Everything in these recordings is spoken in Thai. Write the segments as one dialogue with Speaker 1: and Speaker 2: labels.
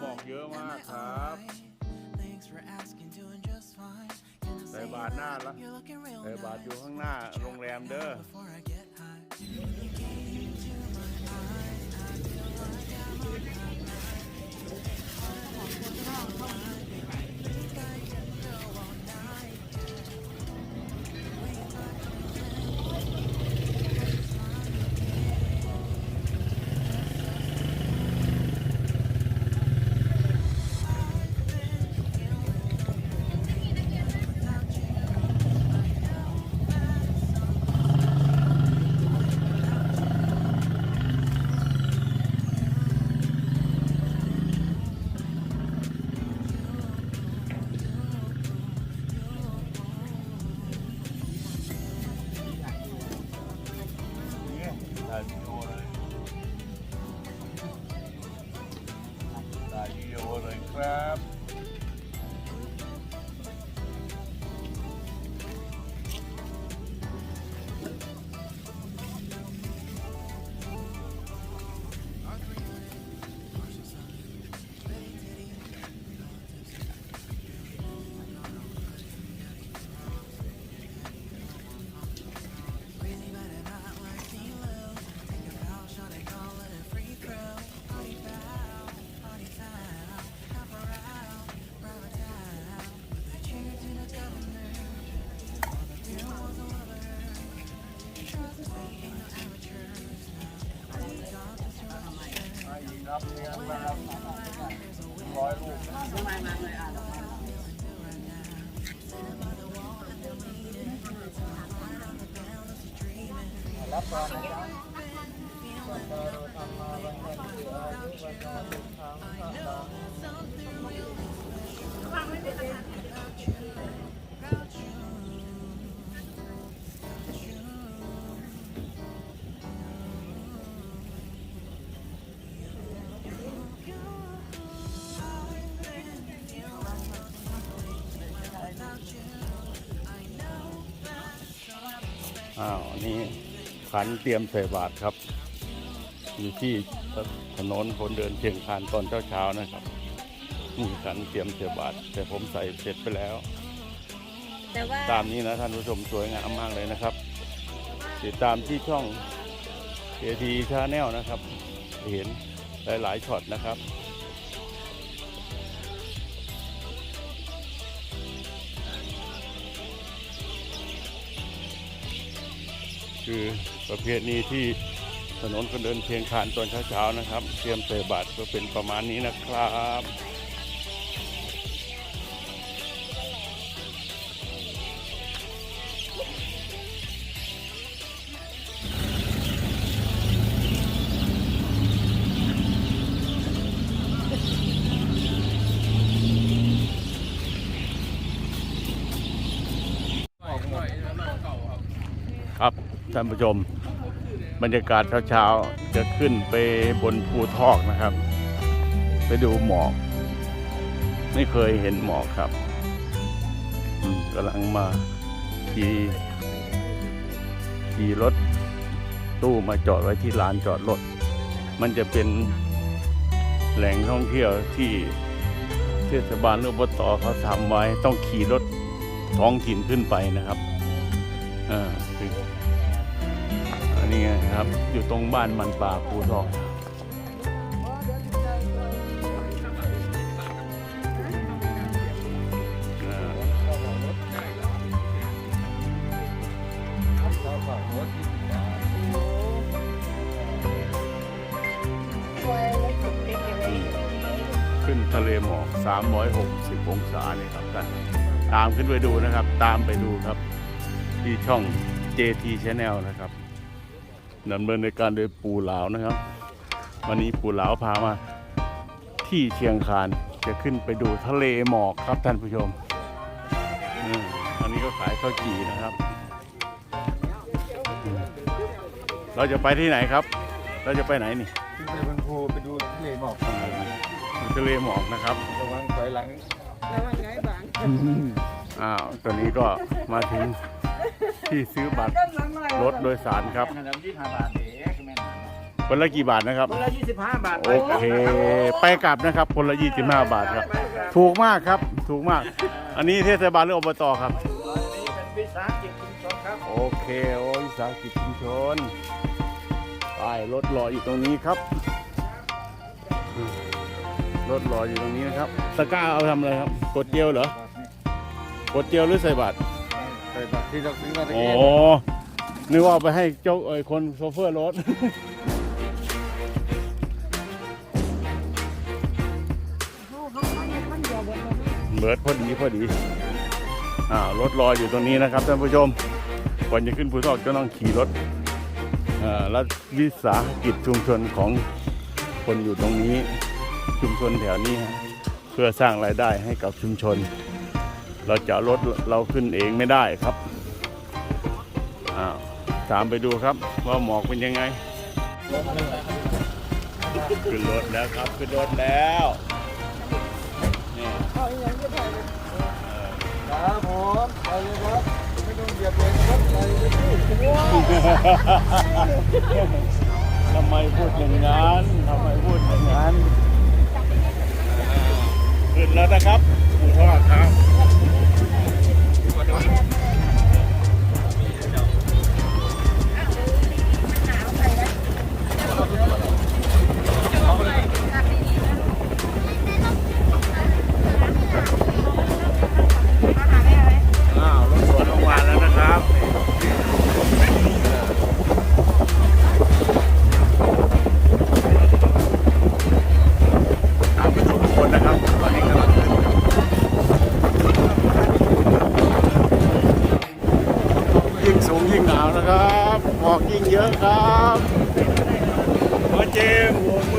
Speaker 1: ครับหมอกเยอะมากครับใส่บาทหน้าละใส่บาทอยู่ข้างหน้าโรงแรมเด้อได้ อ้าวนี่ขันเตรียมใส่บาตรครับ อยู่ที่ถนนคนเดินเชียงคานตอนเช้าๆนะครับนี่ขันเตรียมใส่บาตรแต่ผมใส่เสร็จไปแล้ว
Speaker 2: แต่ว่า
Speaker 1: ตามนี้นะท่านผู้ชมสวยงามมากเลยนะครับ ติดตามที่ช่องเอทีชาแนลนะครับ เห็นหลายๆช็อตนะครับ คือประเภทนี้ที่ถนนคนเดินเพียงคานตอนเช้าๆนะครับ เตรียมใส่บาตรก็เป็นประมาณนี้นะครับ ท่านผู้ชม บรรยากาศเช้าๆ จะขึ้นไปบนภูทอกนะครับ ไปดูหมอก ไม่เคยเห็นหมอกครับกำลังมาขี่ขี่รถตู้มาจอดไว้ที่ลานจอดรถ มันจะเป็นแหล่งท่องเที่ยวที่เทศบาลหรืออบตเขาทำไว้ต้องขี่รถท้องถิ่นขึ้นไปนะครับ อ่าคือ นนี้ไงครับ อยู่ตรงบ้านมันป่าภูทองขึ้นทะเลหมอก 360 องศาเนี่ยครับท่านตามขึ้นไปดูนะครับ ตามไปดูครับ ที่ช่อง JT Channel นะครับ ดำเนินในการโดยปูหลาวนะครับ วันนี้ปูหลาวพามา ที่เชียงคานจะขึ้นไปดูทะเลหมอกครับท่านผู้ชมอืมอันนี้ก็ขายข้าวจี่นะครับอืมเราจะไปที่ไหนครับ เราจะไปไหนนี่
Speaker 3: ขึ้นไปบนภูไปดูทะเลหมอก
Speaker 1: อ่าดูทะเลหมอกนะครับ
Speaker 3: ระวังถอยหลัง
Speaker 1: อ้าวตอนนี้ก็มาถึง ที่ซื้อบัตรรถโดยสารครับ
Speaker 3: ขนาดยี่ห้าบาทเด็กแม่น
Speaker 1: คนละกี่บาทนะครับ
Speaker 3: คนละยี่สิบห้าบาท
Speaker 1: โอเค ไปกลับนะครับ คนละ 25 บาทครับ ถูกมากครับ ถูกมาก อันนี้เทศบาลหรืออบตครับ
Speaker 3: อันนี้เป็นวิสาหกิจชุมชนครับ
Speaker 1: โอเค โอ้ยวิสาหกิจชุมชนป้ายรถรออยู่ตรงนี้ครับอืมรถรออยู่ตรงนี้นะครับ ตะกร้าเอาทำอะไรครับ กดเจียวเหรอกดเจียวหรือใส่บัตร
Speaker 3: ใส่ บัตรที่เราซื้อมาตะ
Speaker 1: อ๋อ
Speaker 3: กี้
Speaker 1: นึกว่าเอาไปให้เจ้าเอ้ยคนโซเฟอร์รถเบิร์ดพอดีพอดีอ่ารถรออยู่ตรงนี้นะครับท่านผู้ชมก่อนจะขึ้นภูทอกจะต้องขี่รถอ่ารัฐวิสาหกิจชุมชนของคนอยู่ตรงนี้ ชุมชนแถวนี้ฮะเพื่อสร้างรายได้ให้กับชุมชน เราจะเอารถเราขึ้นเองไม่ได้ครับอ้าวตามไปดูครับว่าหมอกเป็นยังไง ขึ้นรถแล้วครับขึ้นรถแล้วนี่
Speaker 3: ครับผมไปเลยครับไม่ต้องเหยียบเลยนะครับไปเลยพี่
Speaker 1: ทำไมพูดอย่างนั้นทำไมพูดอย่างนั้น ขึ้นแล้วนะครับหมูทอดครับ Yeah.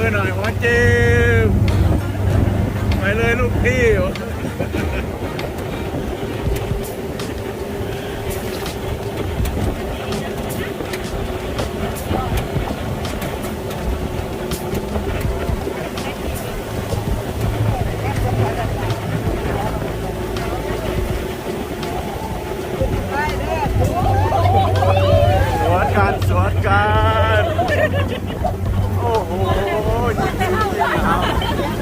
Speaker 1: มือหน่อยหัวเจมไปเลยลูกพี่สวนกันสวนกัน โอ้โหจริงๆครับ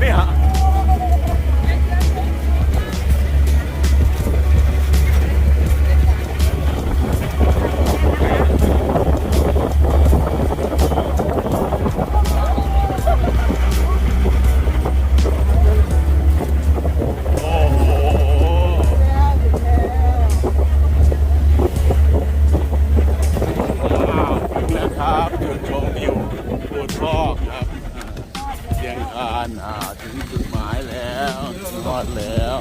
Speaker 1: หม ดแล้ว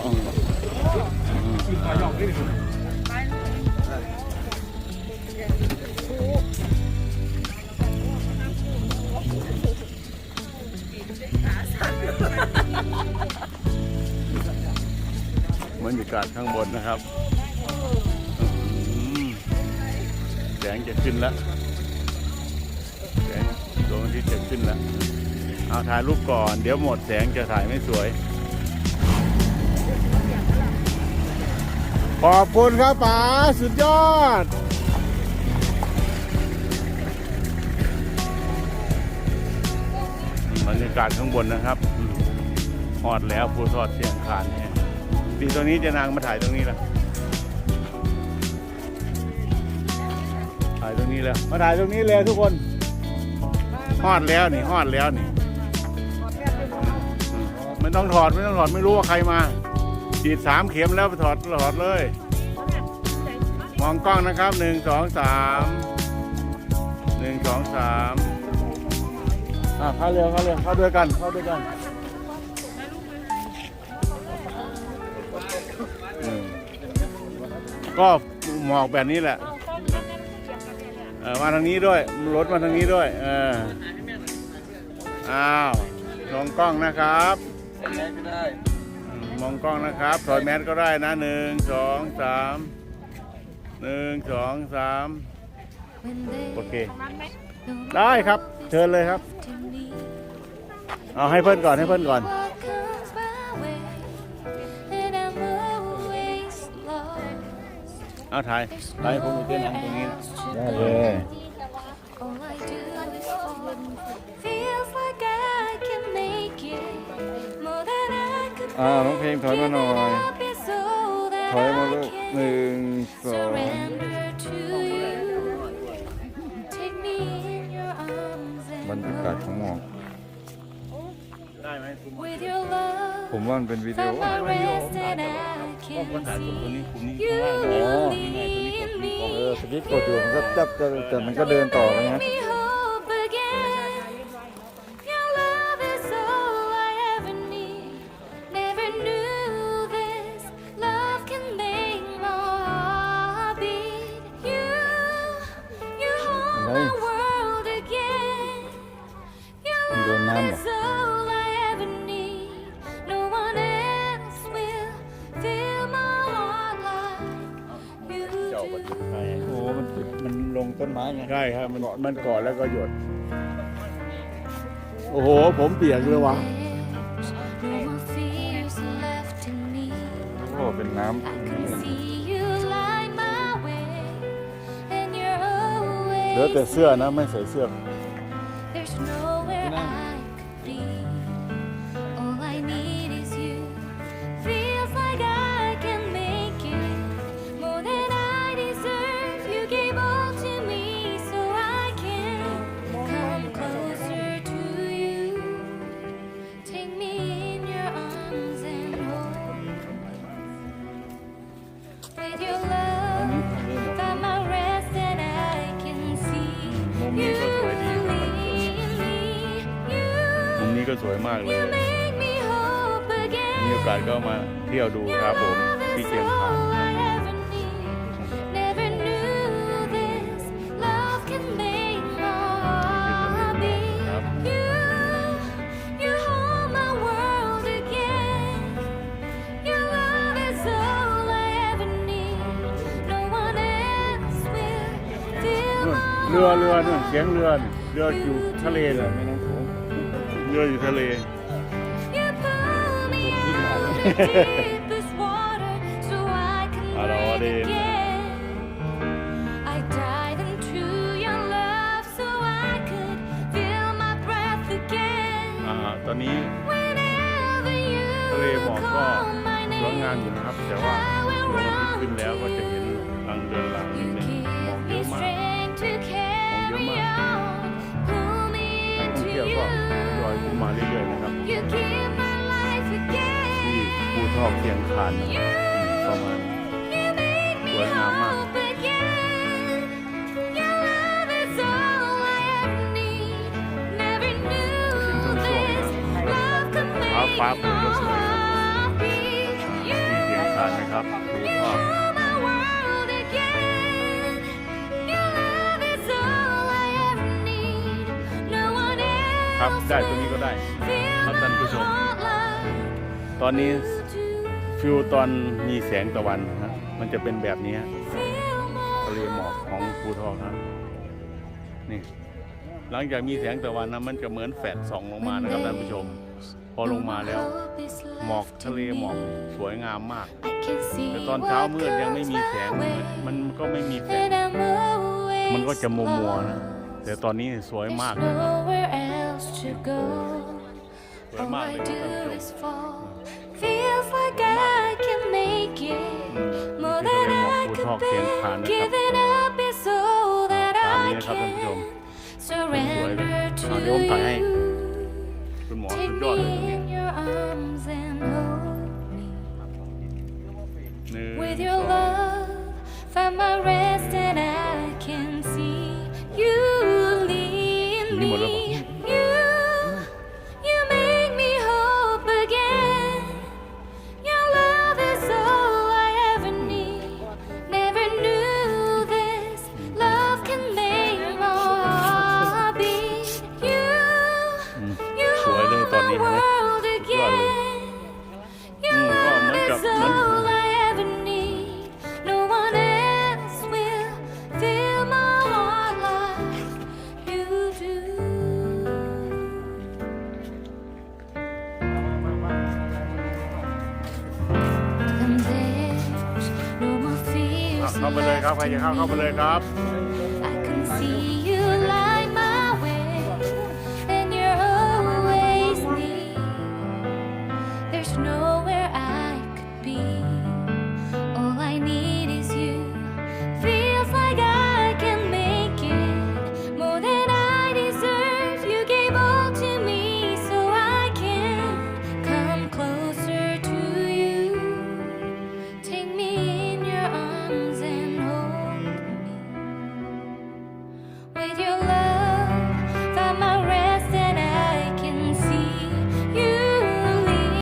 Speaker 1: บรรยากาศข้างบนนะครับแสงจะขึ้นแล้วแสงดวงอาทิตย์จะขึ้นแล้วเอาถ่ายรูปก่อน เดี๋ยวหมดแสงจะถ่ายไม่สวย ขอบคุณครับป๋าสุดยอด บรรยากาศข้างบนนะครับอืมฮอดแล้วภูทอดเสียงคานเนี่ยดีตรงนี้เจะนางมาถ่ายตรงนี้ละตรงนี้แล้ว มาถ่ายตรงนี้เลยทุกคนฮอดแล้วนี่ฮอดแล้วนี่อืมไม่ต้องถอดไม่ต้องถอดไม่รู้ว่าใครมา ฉีดสามเข็มแล้วไปถอดถอดเลย มองกล้องนะครับหนึ่งสองสามหนึ่งสองสามอะเข้าเร็วเข้าเร็วเข้าด้วยกันเข้าด้วยกันก็หมอกแบบนี้แหละเออมาทางนี้ด้วยรถมาทางนี้ด้วยเอออ้าวมองกล้องนะครับ
Speaker 3: ใส่ได้
Speaker 1: มองกล้องนะครับถอดแมสก็ได้นะหนึ่งสองสามหนึ่งสองสามโอเค ได้ครับเชิญเลยครับ เอาให้เพื่อนก่อนให้เพื่อนก่อน เอาถ่ายถ่ายให้ผมดูเต้นหนังตรงนี้นะ
Speaker 3: ได้เลย อ่าน้องเพลงถอยมาหน่อย
Speaker 2: Give it up is all that
Speaker 3: ถอยมาลูก
Speaker 2: I can
Speaker 3: หนึ่งสอง
Speaker 2: Surrender to you. Take me in your arms
Speaker 3: บรร
Speaker 2: and
Speaker 3: ยากาศของหมอก
Speaker 1: ได้ไหมคุณ
Speaker 2: with your love.
Speaker 3: ผมว่ามันเป็นวิดีโอ
Speaker 2: Find my rest and I
Speaker 1: ก็คน
Speaker 2: can
Speaker 1: ถ่ายกดตัวนี้
Speaker 2: see
Speaker 1: กลุ่มนี้
Speaker 2: you
Speaker 1: ข้างล่าง
Speaker 3: อ๋อ
Speaker 2: lead me.
Speaker 3: เออสกิปกดอยู่มันก็จับจะแต่มันก็เดินต่อไปนะ
Speaker 1: จ
Speaker 2: do.
Speaker 1: จุบัน
Speaker 3: โอ้มันมันลงต้นไม้ไง
Speaker 1: ใช่ครับ มันมันเกาะแล้วก็หยด โอ้โห ผมเปียกเลยวะ
Speaker 2: No more fears left in me.
Speaker 3: โอ้เป็นน้
Speaker 2: I can see you light my way, and you're
Speaker 1: เหลือแต่
Speaker 2: always.
Speaker 1: เสื้อนะ ไม่ใส่เสื้อ วยมากเลย
Speaker 2: you make me hope
Speaker 1: มีโอกาส
Speaker 2: again.
Speaker 1: ก็มาเที่ยวดูครับผม
Speaker 2: Love
Speaker 1: ที่
Speaker 2: is
Speaker 1: เชียงคาน
Speaker 2: all I ever need. Never knew this love can make my heart beat.
Speaker 1: ครับ
Speaker 2: You, you hold my world again. Your love is all I ever need. No one else will fill
Speaker 1: นู่น
Speaker 2: my
Speaker 1: เรือเรือ
Speaker 2: heart
Speaker 1: นู่นเสียงเรือนี่เรืออยู่ทะเลเลย ไม่น้ำโขงเรืออยู่ทะเล
Speaker 2: You pull me out of า
Speaker 1: นนะครับประมาณ
Speaker 2: You make me
Speaker 1: Sure, Mama.
Speaker 2: hope again. Your love is all I ever need. Never knew this love could make my heart beat.
Speaker 1: ที่
Speaker 2: You,
Speaker 1: เชียงคานนะครับภู
Speaker 2: you
Speaker 1: ทอก
Speaker 2: hold my world again. Your love is all I ever need. No one
Speaker 1: ครับ
Speaker 2: else
Speaker 1: ได้ตรงนี้ก็ได้
Speaker 2: will
Speaker 1: ครับท่านผู้ช
Speaker 2: fill
Speaker 1: ม
Speaker 2: my heart like
Speaker 1: ตอนนี้
Speaker 2: you do.
Speaker 1: ฟิวตอนมีแสงตะวันนะมันจะเป็นแบบนี้ฮะ
Speaker 2: Fill my
Speaker 1: ทะเลหมอกของภูทอกครับนี่ หลังจากมีแสงตะวันนะมันจะเหมือนแฟลชส่องลงมานะครับท่านผู้ชม พอลงมาแล้ว หมอกทะเลหมอกสวยงามมาก แต่ตอนเช้ามืดยังไม่มีแสง มันก็ไม่มีแสง มันก็จะมัวมัวๆนะ แต่ตอนนี้สวยมากเลยครับสวยมากเลยครับท่านผู้ชม
Speaker 2: feels like I can make it more than I could bear. Giving up is all that I can surrender to
Speaker 1: you.
Speaker 2: With your love, find my
Speaker 1: อย่าเข้าเข้ามาเลยครับ